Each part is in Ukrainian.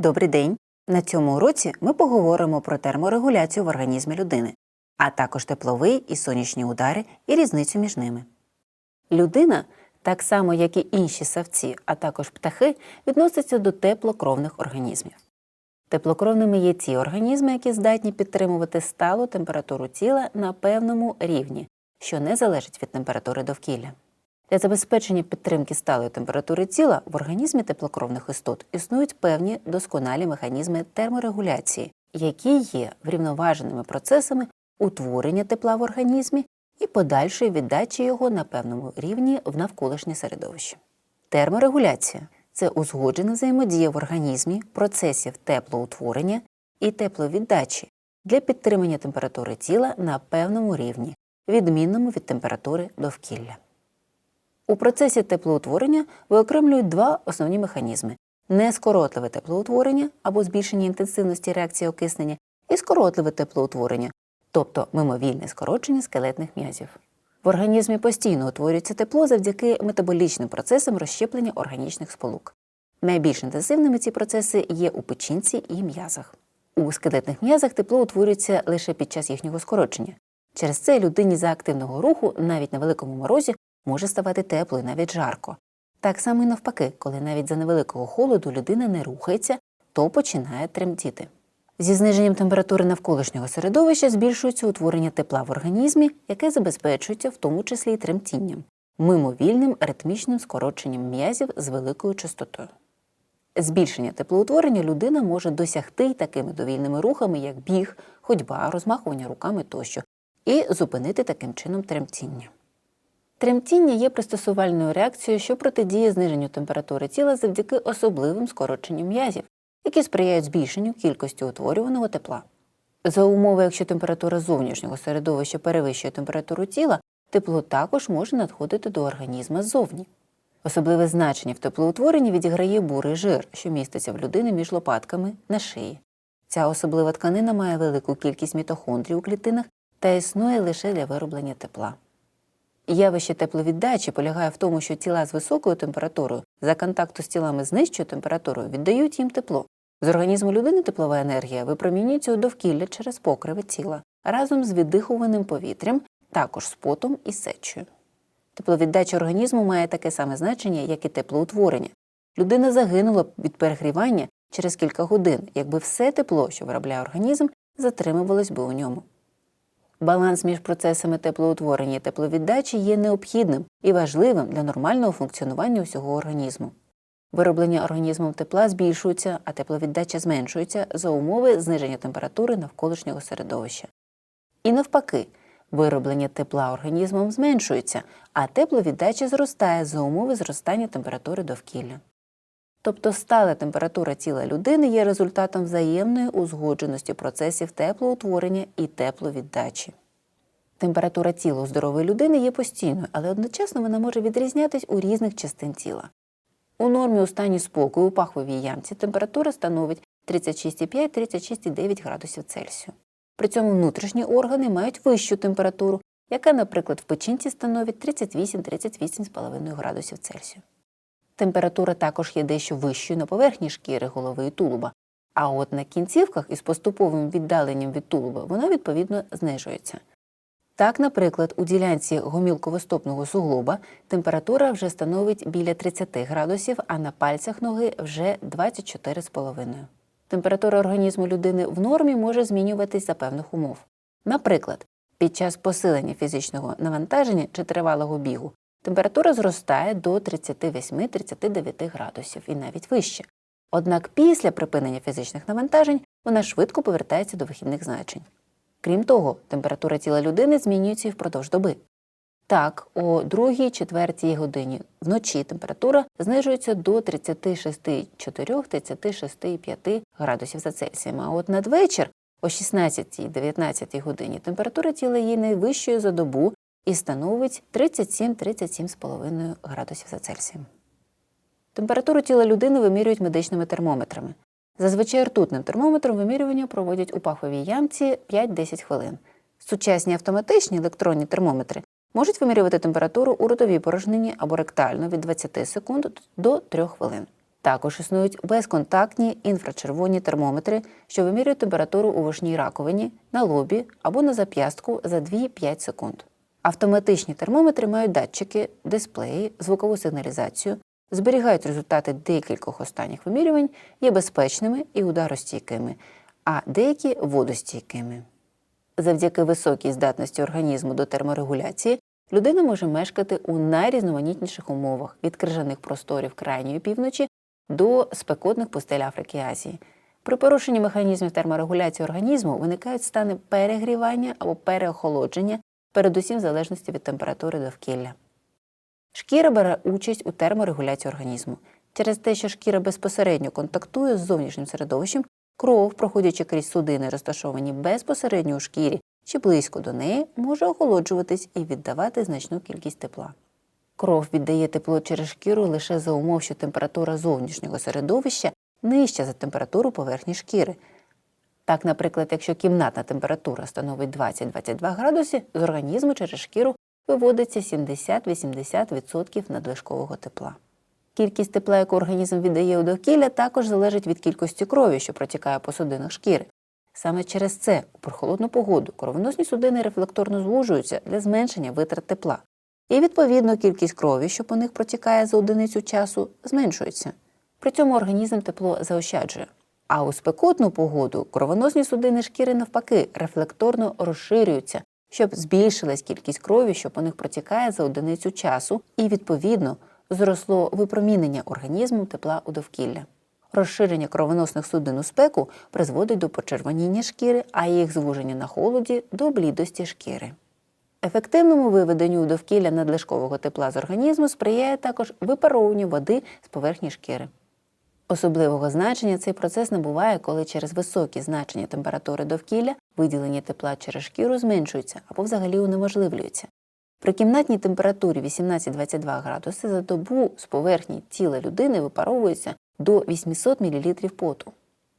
Добрий день! На цьому уроці ми поговоримо про терморегуляцію в організмі людини, а також тепловий і сонячні удари і різницю між ними. Людина, так само як і інші савці, а також птахи, відноситься до теплокровних організмів. Теплокровними є ті організми, які здатні підтримувати сталу температуру тіла на певному рівні, що не залежить від температури довкілля. Для забезпечення підтримки сталої температури тіла в організмі теплокровних істот існують певні досконалі механізми терморегуляції, які є врівноваженими процесами утворення тепла в організмі і подальшої віддачі його на певному рівні в навколишнє середовище. Терморегуляція це узгоджена взаємодія в організмі процесів теплоутворення і тепловіддачі для підтримання температури тіла на певному рівні, відмінному від температури довкілля. У процесі теплоутворення виокремлюють два основні механізми: нескоротливе теплоутворення або збільшення інтенсивності реакції окиснення, і скоротливе теплоутворення, тобто мимовільне скорочення скелетних м'язів. В організмі постійно утворюється тепло завдяки метаболічним процесам розщеплення органічних сполук. Найбільш інтенсивними ці процеси є у печінці і м'язах. У скелетних м'язах тепло утворюється лише під час їхнього скорочення. Через це людині за активного руху, навіть на великому морозі, може ставати тепло і навіть жарко. Так само і навпаки, коли навіть за невеликого холоду людина не рухається, то починає тремтіти. Зі зниженням температури навколишнього середовища збільшується утворення тепла в організмі, яке забезпечується в тому числі і тремтінням, мимовільним ритмічним скороченням м'язів з великою частотою. Збільшення теплоутворення людина може досягти й такими довільними рухами, як біг, ходьба, розмахування руками тощо, і зупинити таким чином тремтіння. Тремтіння є пристосувальною реакцією, що протидіє зниженню температури тіла завдяки особливим скороченням м'язів, які сприяють збільшенню кількості утворюваного тепла. За умови, якщо температура зовнішнього середовища перевищує температуру тіла, тепло також може надходити до організма ззовні. Особливе значення в теплоутворенні відіграє бурий жир, що міститься в людини між лопатками на шиї. Ця особлива тканина має велику кількість мітохондрій у клітинах та існує лише для вироблення тепла. Явище тепловіддачі полягає в тому, що тіла з високою температурою за контакту з тілами з нижчою температурою віддають їм тепло. З організму людини теплова енергія випромінюється у довкілля через покриви тіла разом з віддихуваним повітрям, також з потом і сечею. Тепловіддача організму має таке саме значення, як і теплоутворення. Людина загинула від перегрівання через кілька годин, якби все тепло, що виробляє організм, затримувалось би у ньому. Баланс між процесами теплоутворення і тепловіддачі є необхідним і важливим для нормального функціонування усього організму. Вироблення організмом тепла збільшується, а тепловіддача зменшується за умови зниження температури навколишнього середовища. І навпаки, вироблення тепла організмом зменшується, а тепловіддача зростає за умови зростання температури довкілля. Тобто стала температура тіла людини є результатом взаємної узгодженості процесів теплоутворення і тепловіддачі. Температура тіла у здорової людини є постійною, але одночасно вона може відрізнятись у різних частин тіла. У нормі у стані спокою у паховій ямці температура становить 36,5-36,9 градусів Цельсію. При цьому внутрішні органи мають вищу температуру, яка, наприклад, в печінці становить 38-38,5 градусів Цельсію. Температура також є дещо вищою на поверхні шкіри голови і тулуба, а от на кінцівках із поступовим віддаленням від тулуба вона відповідно знижується. Так, наприклад, у ділянці гомілковостопного суглоба температура вже становить біля 30 градусів, а на пальцях ноги вже 24,5. Температура організму людини в нормі може змінюватись за певних умов. Наприклад, під час посилення фізичного навантаження чи тривалого бігу температура зростає до 38-39 градусів і навіть вище. Однак після припинення фізичних навантажень вона швидко повертається до вихідних значень. Крім того, температура тіла людини змінюється і впродовж доби. Так, о 2-4 годині вночі температура знижується до 36,4-36,5 градусів за Цельсієм, а от надвечір о 16-19 годині температура тіла є найвищою за добу і становить 37-37,5 градусів за Цельсієм. Температуру тіла людини вимірюють медичними термометрами. Зазвичай ртутним термометром вимірювання проводять у паховій ямці 5-10 хвилин. Сучасні автоматичні електронні термометри можуть вимірювати температуру у ротовій порожнині або ректально від 20 секунд до 3 хвилин. Також існують безконтактні інфрачервоні термометри, що вимірюють температуру у вушній раковині, на лобі або на зап'ястку за 2-5 секунд. Автоматичні термометри мають датчики, дисплеї, звукову сигналізацію, зберігають результати декількох останніх вимірювань, є безпечними і ударостійкими, а деякі водостійкими. Завдяки високій здатності організму до терморегуляції людина може мешкати у найрізноманітніших умовах від крижаних просторів крайньої півночі до спекотних пустель Африки і Азії. При порушенні механізмів терморегуляції організму виникають стани перегрівання або переохолодження, передусім в залежності від температури довкілля. Шкіра бере участь у терморегуляції організму. Через те, що шкіра безпосередньо контактує з зовнішнім середовищем, кров, проходячи крізь судини, розташовані безпосередньо у шкірі чи близько до неї, може охолоджуватись і віддавати значну кількість тепла. Кров віддає тепло через шкіру лише за умов, що температура зовнішнього середовища нижча за температуру поверхні шкіри. Так, наприклад, якщо кімнатна температура становить 20-22 градуси, з організму через шкіру виводиться 70-80% надлишкового тепла. Кількість тепла, яку організм віддає у довкілля, також залежить від кількості крові, що протікає по судинах шкіри. Саме через це у прохолодну погоду кровоносні судини рефлекторно звужуються для зменшення витрат тепла. І, відповідно, кількість крові, що по них протікає за одиницю часу, зменшується. При цьому організм тепло заощаджує. А у спекотну погоду кровоносні судини шкіри навпаки рефлекторно розширюються, щоб збільшилась кількість крові, що по них протікає за одиницю часу, і, відповідно, зросло випромінення організмом тепла у довкілля. Розширення кровоносних судин у спеку призводить до почервоніння шкіри, а їх звуження на холоді до блідості шкіри. Ефективному виведенню довкілля надлишкового тепла з організму сприяє також випаровуванню води з поверхні шкіри. Особливого значення цей процес набуває, коли через високі значення температури довкілля виділення тепла через шкіру зменшується або взагалі унеможливлюється. При кімнатній температурі 18-22 градуси за добу з поверхні тіла людини випаровується до 800 мл поту.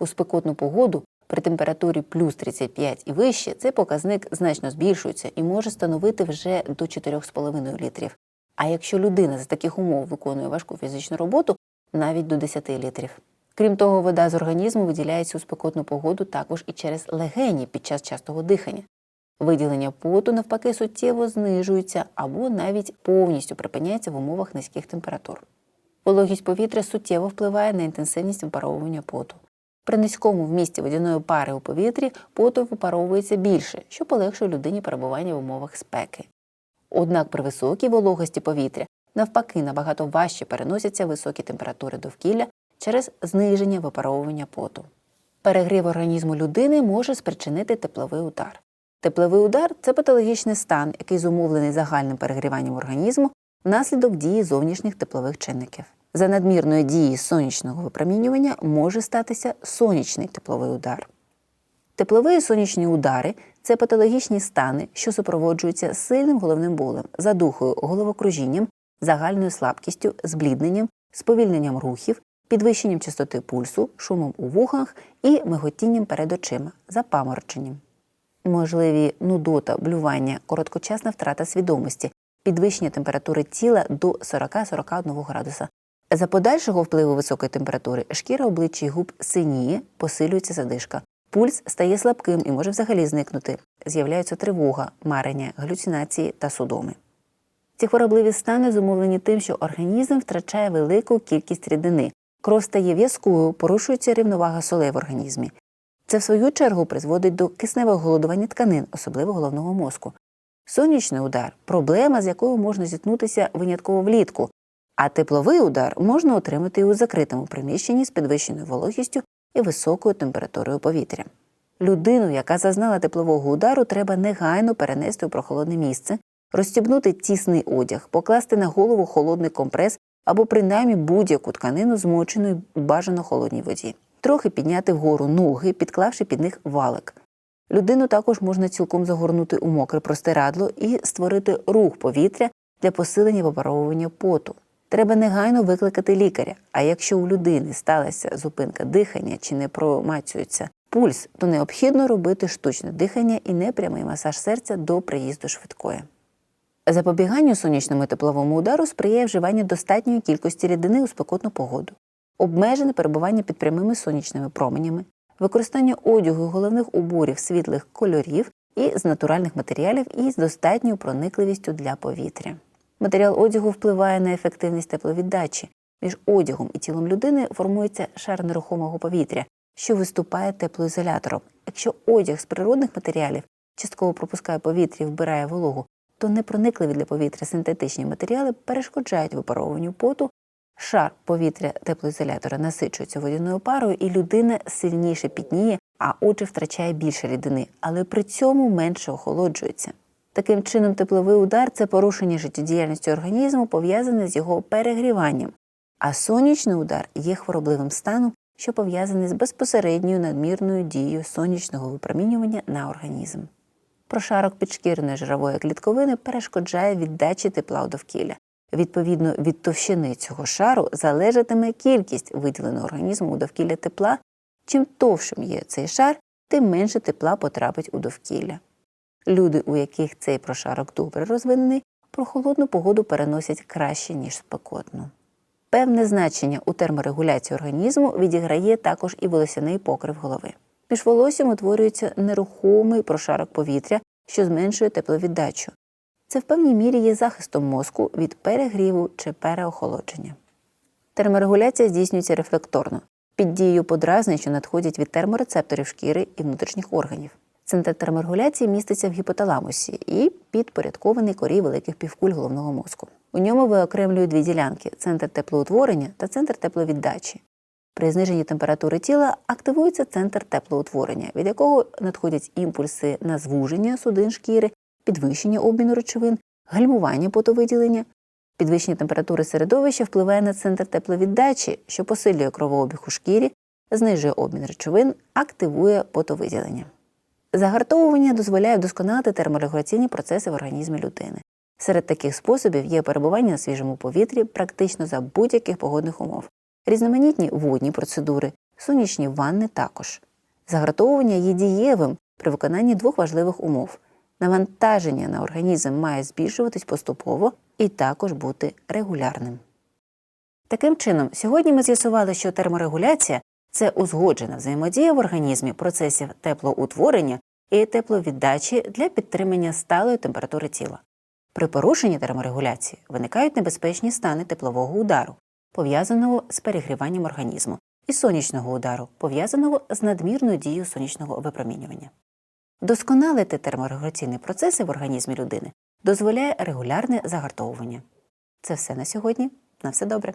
У спекотну погоду при температурі плюс 35 і вище цей показник значно збільшується і може становити вже до 4,5 літрів. А якщо людина за таких умов виконує важку фізичну роботу, навіть до 10 літрів. Крім того, вода з організму виділяється у спекотну погоду також і через легені під час частого дихання. Виділення поту, навпаки, суттєво знижується або навіть повністю припиняється в умовах низьких температур. Вологість повітря суттєво впливає на інтенсивність випаровування поту. При низькому вмісті водяної пари у повітрі поту випаровується більше, що полегшує людині перебування в умовах спеки. Однак при високій вологості повітря навпаки набагато важче переносяться високі температури довкілля через зниження випаровування поту. Перегрів організму людини може спричинити тепловий удар. Тепловий удар це патологічний стан, який зумовлений загальним перегріванням організму внаслідок дії зовнішніх теплових чинників. За надмірної дії сонячного випромінювання може статися сонячний тепловий удар. Теплові і сонячні удари це патологічні стани, що супроводжуються сильним головним болем, задухою, головокружінням, загальною слабкістю, зблідненням, сповільненням рухів, підвищенням частоти пульсу, шумом у вухах і миготінням перед очима, запамороченням. Можливі нудота, блювання, короткочасна втрата свідомості, підвищення температури тіла до 40-41 градуса. За подальшого впливу високої температури шкіра обличчя і губ синіє, посилюється задишка. Пульс стає слабким і може взагалі зникнути. З'являються тривога, марення, галюцинації та судоми. Ці хворобливі стани зумовлені тим, що організм втрачає велику кількість рідини, кров стає в'язкою, порушується рівновага солей в організмі. Це, в свою чергу, призводить до кисневого голодування тканин, особливо головного мозку. Сонячний удар проблема, з якою можна зіткнутися винятково влітку, а тепловий удар можна отримати і у закритому приміщенні з підвищеною вологістю і високою температурою повітря. Людину, яка зазнала теплового удару, треба негайно перенести у прохолодне місце, розстібнути тісний одяг, покласти на голову холодний компрес або принаймні будь-яку тканину змочену у бажано холодній воді, трохи підняти вгору ноги, підклавши під них валик. Людину також можна цілком загорнути у мокре простирадло і створити рух повітря для посилення випаровування поту. Треба негайно викликати лікаря. А якщо у людини сталася зупинка дихання чи не промацюється пульс, то необхідно робити штучне дихання і непрямий масаж серця до приїзду швидкої. Запобіганню сонячному тепловому удару сприяє вживання достатньої кількості рідини у спекотну погоду. обмежене перебування під прямими сонячними променями, використання одягу головних уборів світлих кольорів і з натуральних матеріалів і з достатньою проникливістю для повітря. Матеріал одягу впливає на ефективність тепловіддачі. Між одягом і тілом людини формується шар нерухомого повітря, що виступає теплоізолятором. Якщо одяг з природних матеріалів частково пропускає повітря і вбирає вологу, то непроникливі для повітря синтетичні матеріали перешкоджають випаровуванню поту, шар повітря теплоізолятора насичується водяною парою, і людина сильніше пітніє, а отже втрачає більше рідини, але при цьому менше охолоджується. Таким чином, тепловий удар це порушення життєдіяльності організму, пов'язане з його перегріванням, а сонячний удар є хворобливим станом, що пов'язаний з безпосередньою надмірною дією сонячного випромінювання на організм. Прошарок підшкірної жирової клітковини перешкоджає віддачі тепла у довкілля. Відповідно від товщини цього шару залежатиме кількість виділеного організму у довкілля тепла. Чим товшим є цей шар, тим менше тепла потрапить у довкілля. Люди, у яких цей прошарок добре розвинений, прохолодну погоду переносять краще, ніж спекотну. Певне значення у терморегуляції організму відіграє також і волосяний покрив голови. Між волоссям утворюється нерухомий прошарок повітря, що зменшує тепловіддачу. Це в певній мірі є захистом мозку від перегріву чи переохолодження. Терморегуляція здійснюється рефлекторно під дією подразнень, що надходять від терморецепторів шкіри і внутрішніх органів. Центр терморегуляції міститься в гіпоталамусі і підпорядкований корі великих півкуль головного мозку. У ньому виокремлюють дві ділянки центр теплоутворення та центр тепловіддачі. При зниженні температури тіла активується центр теплоутворення, від якого надходять імпульси на звуження судин шкіри, підвищення обміну речовин, гальмування потовиділення. Підвищення температури середовища впливає на центр тепловіддачі, що посилює кровообіг у шкірі, знижує обмін речовин, активує потовиділення. Загартовування дозволяє вдосконалити терморегуляційні процеси в організмі людини. Серед таких способів є перебування на свіжому повітрі практично за будь-яких погодних умов, різноманітні водні процедури, сонячні ванни також. Загартовування є дієвим при виконанні двох важливих умов. Навантаження на організм має збільшуватись поступово і також бути регулярним. Таким чином, сьогодні ми з'ясували, що терморегуляція це узгоджена взаємодія в організмі процесів теплоутворення і тепловіддачі для підтримання сталої температури тіла. При порушенні терморегуляції виникають небезпечні стани теплового удару, пов'язаного з перегріванням організму, і сонячного удару, пов'язаного з надмірною дією сонячного випромінювання. Досконалити терморегуляційні процеси в організмі людини дозволяє регулярне загартовування. Це все на сьогодні. На все добре.